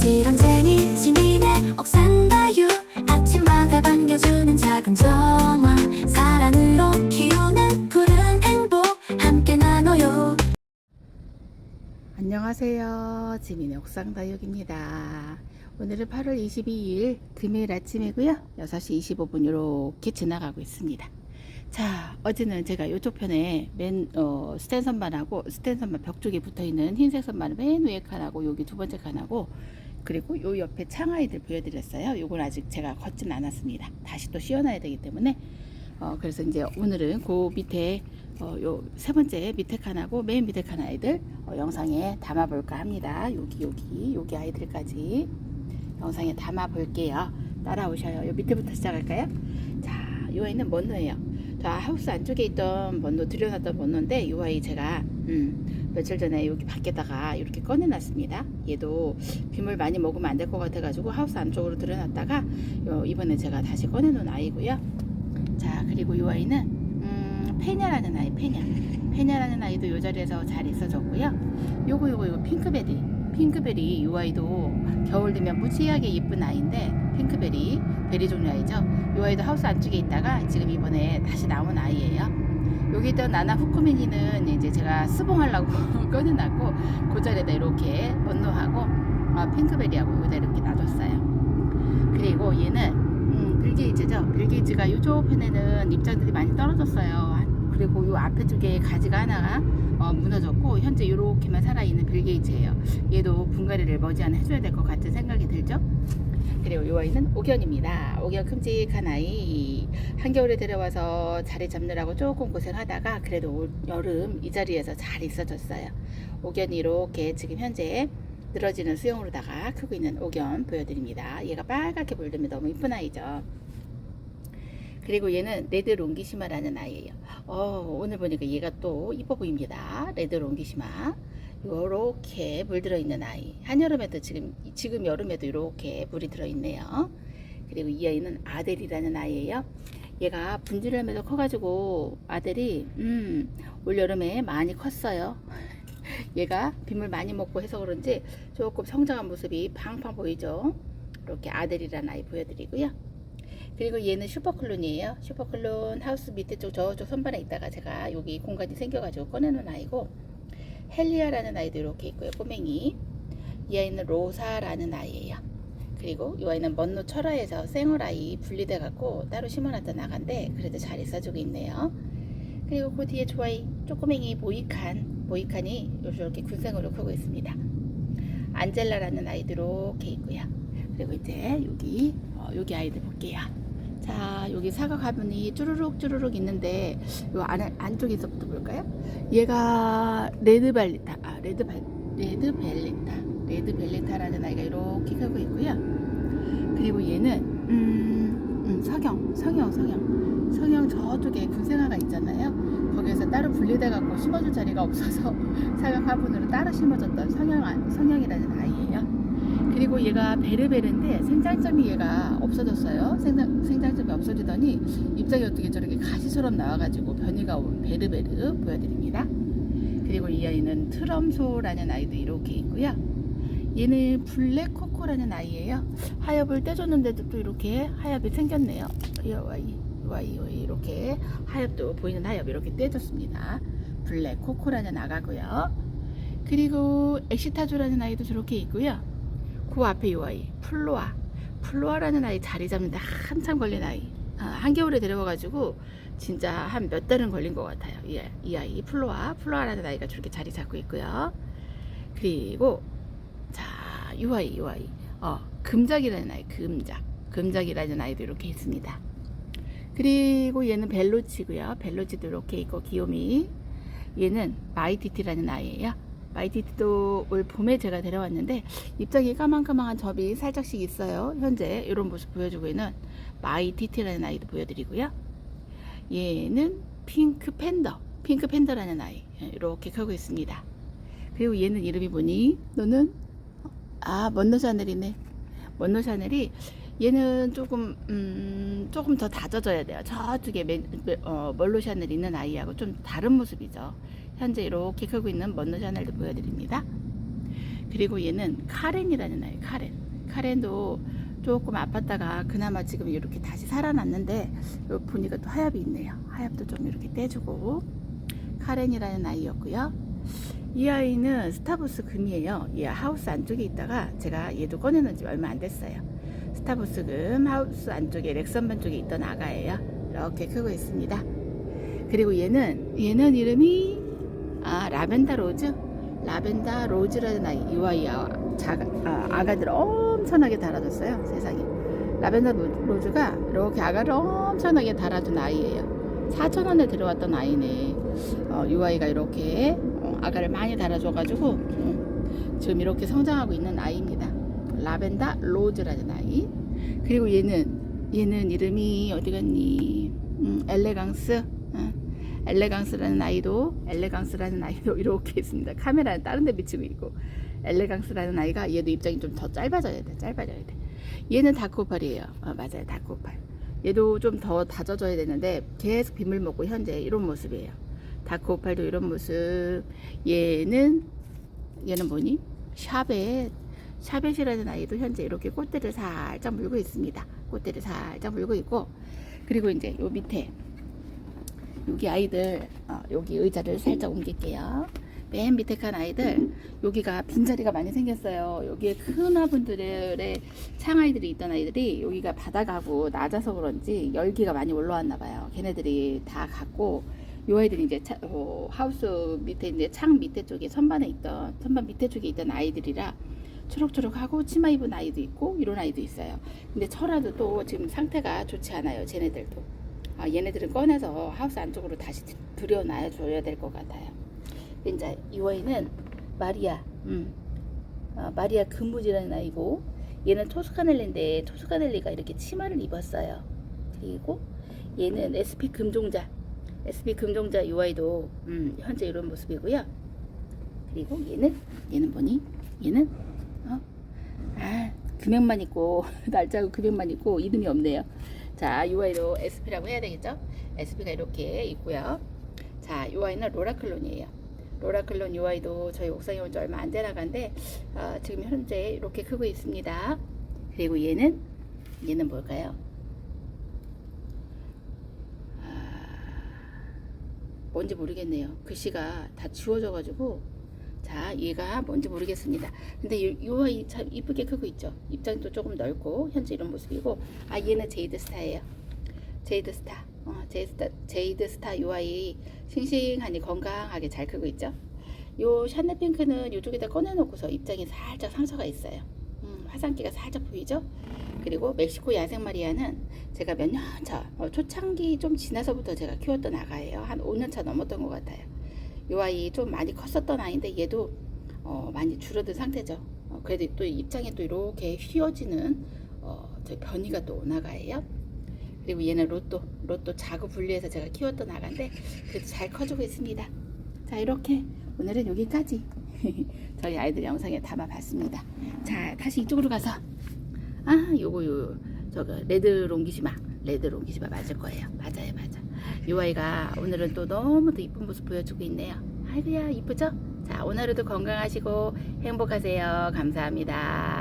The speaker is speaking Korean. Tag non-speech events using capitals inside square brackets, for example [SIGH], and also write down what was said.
부지런쟁이 시민의 옥상다유 아침마다 반겨주는 작은 정화 사랑으로 키우는 푸른 행복 함께 나눠요 안녕하세요. 지민의 옥상다육입니다. 오늘은 8월 22일 금요일 아침이고요. 6시 25분 이렇게 지나가고 있습니다. 자, 어제는 제가 이쪽 편에 맨 어, 스텐 선반하고 스텐 선반 벽 쪽에 붙어 있는 흰색 선반 맨 위에 칸하고 여기 두 번째 칸하고 그리고 요 옆에 창아이들 보여드렸어요. 요건 아직 제가 걷진 않았습니다. 다시 또 씌워놔야 되기 때문에 어, 그래서 이제 오늘은 그 밑에 어, 요 세 번째 밑에 칸하고 맨 밑에 칸 아이들 어, 영상에 담아 볼까 합니다. 여기 여기 여기 아이들까지 영상에 담아 볼게요. 따라오셔요. 요 밑에부터 시작할까요? 자, 요 아이는 먼노예요. 자, 하우스 안쪽에 있던 먼노 들여놨던 먼노인데 이 아이 제가 음, 며칠 전에 여기 밖에다가 이렇게 꺼내놨습니다. 얘도 빗물 많이 먹으면 안 될 것 같아가지고 하우스 안쪽으로 들여놨다가 요, 이번에 제가 다시 꺼내놓은 아이고요. 자, 그리고 이 아이는 음, 페냐라는 아이, 페냐. 페냐라는 아이도 이 자리에서 잘 있어졌고요. 요거 요거 요거 핑크베리. 핑크베리 이 아이도 겨울 되면 무지하게 예쁜 아이인데 핑크베리 베리 종류 아이죠. 이 아이도 하우스 안쪽에 있다가 지금 이번에 다시 나온 아이예요. 여기 있던 나나 후쿠미니는 이제 제가 스봉하려고 [LAUGHS] 꺼내놨고 그 자리에다 이렇게 번노하고 어, 핑크베리하고 여기다 이렇게 놔뒀어요. 그리고 얘는 음, 빌게이츠죠. 빌게이츠가 이쪽 편에는 입장들이 많이 떨어졌어요. 그리고 이 앞에 쪽에 가지가 하나가 어, 무너졌고 현재 이렇게만 살아있는 빌게이츠예요. 얘도 분갈이를 머지않아 해줘야 될 것 같은 생각이 들죠. 그리고 이 아이는 옥연입니다. 옥연 큼직한 아이 한겨울에 데려와서 자리 잡느라고 조금 고생하다가 그래도 올 여름 이 자리에서 잘 있어졌어요. 옥연이 이렇게 지금 현재 늘어지는 수영으로다가 크고 있는 옥연 보여드립니다. 얘가 빨갛게 물들면 너무 이쁜 아이죠. 그리고 얘는 레드 롱기시마라는 아이예요. 어, 오늘 보니까 얘가 또 이뻐 보입니다. 레드 롱기시마. 요렇게 물 들어 있는 아이. 한여름에도 지금 지금 여름에도 이렇게 물이 들어 있네요. 그리고 이 아이는 아델이라는 아이예요. 얘가 분질을 하면서 커가지고 아델이 음, 올 여름에 많이 컸어요. [LAUGHS] 얘가 빗물 많이 먹고 해서 그런지 조금 성장한 모습이 팡팡 보이죠. 이렇게 아델이라는 아이 보여드리고요. 그리고 얘는 슈퍼클론이에요. 슈퍼클론 하우스 밑에 쪽 저쪽 선반에 있다가 제가 여기 공간이 생겨가지고 꺼내놓은 아이고 헬리아라는 아이도 이렇게 있고요. 꼬맹이. 이 아이는 로사라는 아이예요. 그리고 이 아이는 먼노 철화에서 생얼아이 분리돼 갖고 따로 심어놨던 아가인데 그래도 잘 있어주고 있네요. 그리고 그 뒤에 좋아이 쪼꼬맹이 모이칸 모이칸이 이렇게 군생으로 크고 있습니다. 안젤라라는 아이도 이렇게 있고요. 그리고 이제 여기 어, 여기 아이들 볼게요. 자 여기 사과 가문이 쭈루룩 쭈루룩 있는데 요 안, 안쪽에서부터 볼까요? 얘가 레드발리타 아 레드발 레드벨리타 레드벨리타라는 아이가 이렇게 크고 있고요. 그리고 얘는 음, 음, 석영 석영 석영 석영 저쪽에 군생화가 있잖아요. 거기에서 따로 분리돼 갖고 심어줄 자리가 없어서 [LAUGHS] 사각 화분으로 따로 심어줬던 성형 성형이라는 아이예요. 그리고 얘가 베르베르인데 생장점이 얘가 없어졌어요. 생장, 생장점이 없어지더니 입장이 어떻게 저렇게 가시처럼 나와가지고 변이가 온 베르베르 보여드립니다. 그리고 이 아이는 트럼소라는 아이도 이렇게 있고요. 얘는 블랙코코라는 아이예요. 하엽을 떼줬는데도 또 이렇게 하엽이 생겼네요. 이 아이, 이 아이, 이 아이 이렇게 하엽도 보이는 하엽 이렇게 떼줬습니다. 블랙코코라는 아가고요. 그리고 엑시타조라는 아이도 저렇게 있고요. 그 앞에 이 아이 플로아. 플로아라는 아이 자리 잡는데 한참 걸린 아이. 아, 한겨울에 데려와가지고 진짜 한 몇 달은 걸린 것 같아요. 이, 이 아이 플로아. 플로아라는 아이가 저렇게 자리 잡고 있고요. 그리고 자이 아이 이 아이. 어 금작이라는 아이 금작. 금작이라는 아이도 이렇게 있습니다. 그리고 얘는 벨로치고요. 벨로치도 이렇게 있고 귀요미. 얘는 마이티티라는 아이예요 마이티티도 올 봄에 제가 데려왔는데 입장이 까망까망한 접이 살짝씩 있어요. 현재 이런 모습 보여주고 있는 마이티티라는 아이도 보여드리고요. 얘는 핑크 팬더, 핑크 팬더라는 아이 이렇게 크고 있습니다. 그리고 얘는 이름이 뭐니? 너는 아 먼노 샤넬이네. 먼노 샤넬이 얘는 조금 음, 조금 더 다져져야 돼요. 저쪽에 맨, 어, 멀로 샤넬 있는 아이하고 좀 다른 모습이죠. 현재 이렇게 크고 있는 먼노 샤넬도 보여드립니다. 그리고 얘는 카렌이라는 아이 카렌. 카렌도 조금 아팠다가 그나마 지금 이렇게 다시 살아났는데 보니까 또 하엽이 있네요. 하엽도 좀 이렇게 떼주고. 카렌이라는 아이였고요. 이 아이는 스타부스 금이에요. 얘 하우스 안쪽에 있다가 제가 얘도 꺼내놓은 지 얼마 안 됐어요. 스타부스 금 하우스 안쪽에 렉선반 쪽에 있던 아가예요. 이렇게 크고 있습니다. 그리고 얘는 얘는 이름이 아 라벤더 로즈? 라벤더 로즈라는 아이 이 아이 아, 자가, 아, 아가들 엄청나게 달아줬어요 세상에. 라벤더 로- 로즈가 이렇게 아가를 엄청나게 달아준 아이예요. 4천원에 들어왔던 아이네. 어, 이 아이가 이렇게 어, 아가를 많이 달아줘가지고 음, 지금 이렇게 성장하고 있는 아이입니다. 라벤더 로즈라는 아이. 그리고 얘는 얘는 이름이 어디 갔니? 음, 엘레강스? 어, 엘레강스라는 아이도 엘레강스라는 아이도 [LAUGHS] 이렇게 있습니다. 카메라는 다른 데 비치고 있고 엘레강스라는 아이가 얘도 입장이 좀 더 짧아져야 돼. 짧아져야 돼. 얘는 다크오팔이에요. 어, 맞아요. 다크오팔. 얘도 좀 더 다져져야 되는데 계속 빗물 먹고 현재 이런 모습이에요. 다크오팔도 이런 모습. 얘는 얘는 뭐니? 샤벳. 샤벳이라는 아이도 현재 이렇게 꽃대를 살짝 물고 있습니다. 꽃대를 살짝 물고 있고 그리고 이제 요 밑에 여기 아이들 어, 여기 의자를 살짝 옮길게요. 맨 밑에 칸 아이들 여기가 빈자리가 많이 생겼어요. 여기에 큰 화분들의 창아이들이 있던 아이들이 여기가 바닥하고 낮아서 그런지 열기가 많이 올라왔나 봐요. 걔네들이 다 갔고 요 아이들이 이제 차- 어, 하우스 밑에 이제 창 밑에 쪽에 선반에 있던 선반 밑에 쪽에 있던 아이들이라 초록초록하고 치마 입은 아이도 있고 이런 아이도 있어요. 근데 철화도 또 지금 상태가 좋지 않아요. 쟤네들도. 아, 얘네들은 꺼내서 하우스 안쪽으로 다시 들여놔야 줘야 될 것 같아요. 이제 이 아이는 마리아, 음, 아, 마리아 금무지라는 아이고 얘는 토스카넬리인데 토스카넬리가 이렇게 치마를 입었어요. 그리고 얘는 SP 금종자, SP 금종자 이 아이도 음, 현재 이런 모습이고요. 그리고 얘는 얘는 뭐니? 얘는 어? 아 금액만 있고 [LAUGHS] 날짜고 금액만 있고 이름이 없네요. 자, 이 아이도 SP라고 해야 되겠죠? SP가 이렇게 있고요. 자, 이 아이는 로라클론이에요. 로라클론 이 아이도 저희 옥상에 온 지 얼마 안 되나간데 어, 지금 현재 이렇게 크고 있습니다. 그리고 얘는 얘는 뭘까요? 아, 뭔지 모르겠네요. 글씨가 다 지워져가지고 자 얘가 뭔지 모르겠습니다. 근데 이, 이 아이 참 이쁘게 크고 있죠. 입장도 조금 넓고 현재 이런 모습이고 아 얘는 제이드 스타예요. 제이드 스타. 어, 제이드 스타, 제이드 스타 이 아이 싱싱하니 건강하게 잘 크고 있죠. 요 샤넬 핑크는 이쪽에다 꺼내놓고서 입장이 살짝 상처가 있어요. 음, 화산기가 살짝 보이죠? 그리고 멕시코 야생 마리아는 제가 몇 년 차, 어, 초창기 좀 지나서부터 제가 키웠던 아가예요. 한 5년 차 넘었던 것 같아요. 이 아이 좀 많이 컸었던 아이인데 얘도 어, 많이 줄어든 상태죠. 어, 그래도 또 입장에 또 이렇게 휘어지는 어, 저 변이가 또 오나가예요. 그리고 얘는 로또, 로또 자구 분리해서 제가 키웠던 아가인데 그래도 잘 커지고 있습니다. 자 이렇게 오늘은 여기까지 [LAUGHS] 저희 아이들 영상에 담아봤습니다. 자 다시 이쪽으로 가서 아 요거 요 저거 레드 롱기시마 레드 롱기시마 맞을 거예요. 맞아요 맞아. 이 아이가 오늘은 또 너무 더 이쁜 모습 보여주고 있네요. 아이고야 이쁘죠? 자 오늘도 건강하시고 행복하세요. 감사합니다.